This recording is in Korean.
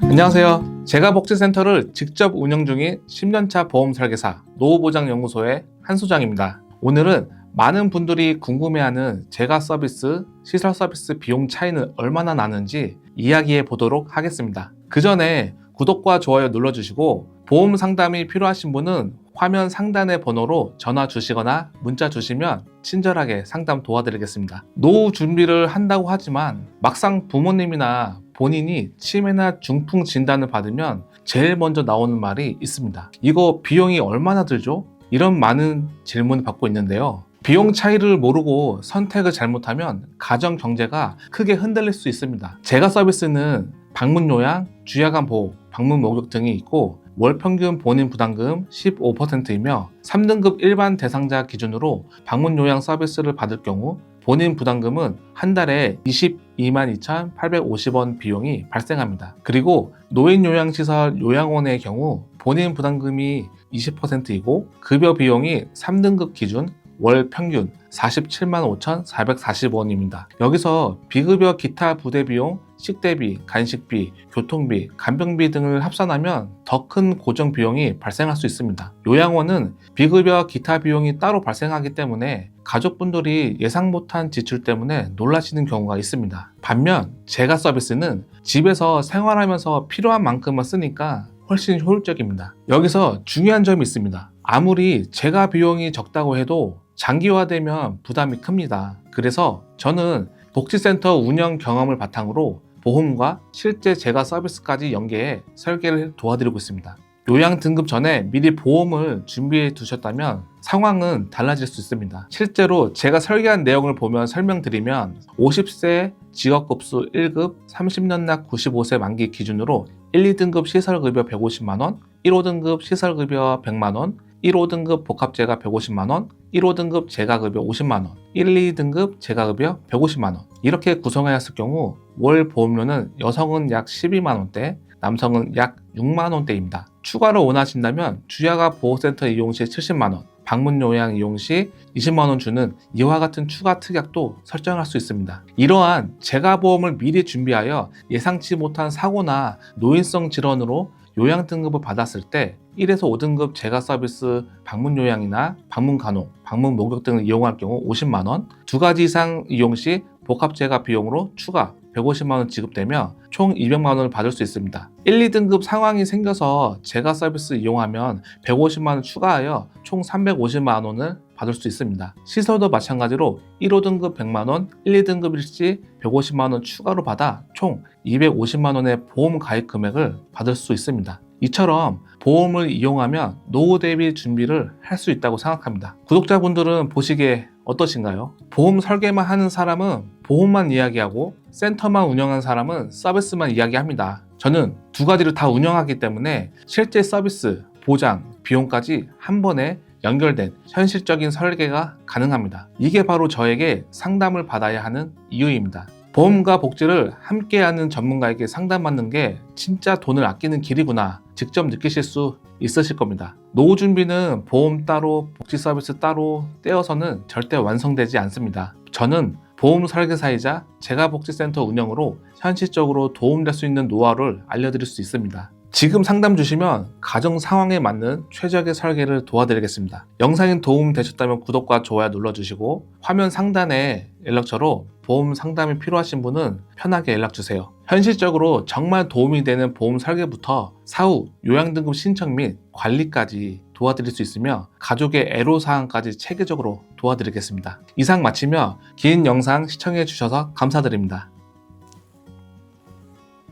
안녕하세요. 제가 복지센터를 직접 운영 중인 10년차 보험 설계사 노후보장연구소의 한 소장입니다. 오늘은 많은 분들이 궁금해하는 제가 서비스, 시설 서비스 비용 차이는 얼마나 나는지 이야기해 보도록 하겠습니다. 그 전에 구독과 좋아요 눌러주시고 보험 상담이 필요하신 분은 화면 상단의 번호로 전화 주시거나 문자 주시면 친절하게 상담 도와드리겠습니다. 노후 준비를 한다고 하지만 막상 부모님이나 본인이 치매나 중풍 진단을 받으면 제일 먼저 나오는 말이 있습니다. 이거 비용이 얼마나 들죠? 이런 많은 질문을 받고 있는데요. 비용 차이를 모르고 선택을 잘못하면 가정 경제가 크게 흔들릴 수 있습니다. 제가 서비스는 방문 요양, 주야간 보호, 방문 목욕 등이 있고 월 평균 본인 부담금 15%이며 3등급 일반 대상자 기준으로 방문 요양 서비스를 받을 경우 본인 부담금은 한 달에 22만 2,850원 비용이 발생합니다. 그리고 노인 요양시설 요양원의 경우 본인 부담금이 20%이고 급여 비용이 3등급 기준 월 평균 47만 5,440원입니다. 여기서 비급여 기타 부대 비용, 식대비, 간식비, 교통비, 간병비 등을 합산하면 더 큰 고정 비용이 발생할 수 있습니다. 요양원은 비급여 기타 비용이 따로 발생하기 때문에 가족분들이 예상 못한 지출 때문에 놀라시는 경우가 있습니다. 반면 제가 서비스는 집에서 생활하면서 필요한 만큼만 쓰니까 훨씬 효율적입니다. 여기서 중요한 점이 있습니다. 아무리 제가 비용이 적다고 해도 장기화되면 부담이 큽니다. 그래서 저는 복지센터 운영 경험을 바탕으로 보험과 실제 제가 서비스까지 연계해 설계를 도와드리고 있습니다. 요양 등급 전에 미리 보험을 준비해 두셨다면 상황은 달라질 수 있습니다. 실제로 제가 설계한 내용을 보면 설명드리면 50세 직업급수 1급 30년 납 95세 만기 기준으로 1, 2등급 시설급여 150만원, 1호등급 시설급여 100만원, 1호등급 복합재가 150만원, 1호 등급 재가급여 50만원, 1, 2등급 재가급여 150만원 이렇게 구성하였을 경우 월 보험료는 여성은 약 12만원대, 남성은 약 6만원대입니다. 추가로 원하신다면 주야가 보호센터 이용 시 70만원, 방문 요양 이용 시 20만원 주는 이와 같은 추가 특약도 설정할 수 있습니다. 이러한 재가보험을 미리 준비하여 예상치 못한 사고나 노인성 질환으로 요양 등급을 받았을 때 1에서 5등급 재가 서비스 방문 요양이나 방문 간호, 방문 목욕 등을 이용할 경우 50만 원, 두 가지 이상 이용 시 복합 재가 비용으로 추가 150만 원 지급되며 총 200만 원을 받을 수 있습니다. 1, 2등급 상황이 생겨서 재가 서비스 이용하면 150만 원 추가하여 총 350만 원을 받을 수 있습니다. 시설도 마찬가지로 1호등급 100만 원, 1, 2등급 일시 150만 원 추가로 받아 총 250만 원의 보험 가입 금액을 받을 수 있습니다. 이처럼 보험을 이용하면 노후 대비 준비를 할 수 있다고 생각합니다. 구독자분들은 보시기에 어떠신가요? 보험 설계만 하는 사람은 보험만 이야기하고 센터만 운영하는 사람은 서비스만 이야기합니다. 저는 두 가지를 다 운영하기 때문에 실제 서비스, 보장, 비용까지 한 번에 연결된 현실적인 설계가 가능합니다. 이게 바로 저에게 상담을 받아야 하는 이유입니다. 보험과 복지를 함께하는 전문가에게 상담받는 게 진짜 돈을 아끼는 길이구나 직접 느끼실 수 있으실 겁니다. 노후 준비는 보험 따로, 복지 서비스 따로 떼어서는 절대 완성되지 않습니다. 저는 보험 설계사이자 제가 복지센터 운영으로 현실적으로 도움될 수 있는 노하우를 알려드릴 수 있습니다. 지금 상담 주시면 가정 상황에 맞는 최적의 설계를 도와드리겠습니다. 영상이 도움 되셨다면 구독과 좋아요 눌러주시고 화면 상단에 연락처로 보험 상담이 필요하신 분은 편하게 연락 주세요. 현실적으로 정말 도움이 되는 보험 설계부터 사후 요양등급 신청 및 관리까지 도와드릴 수 있으며 가족의 애로사항까지 체계적으로 도와드리겠습니다. 이상 마치며 긴 영상 시청해 주셔서 감사드립니다.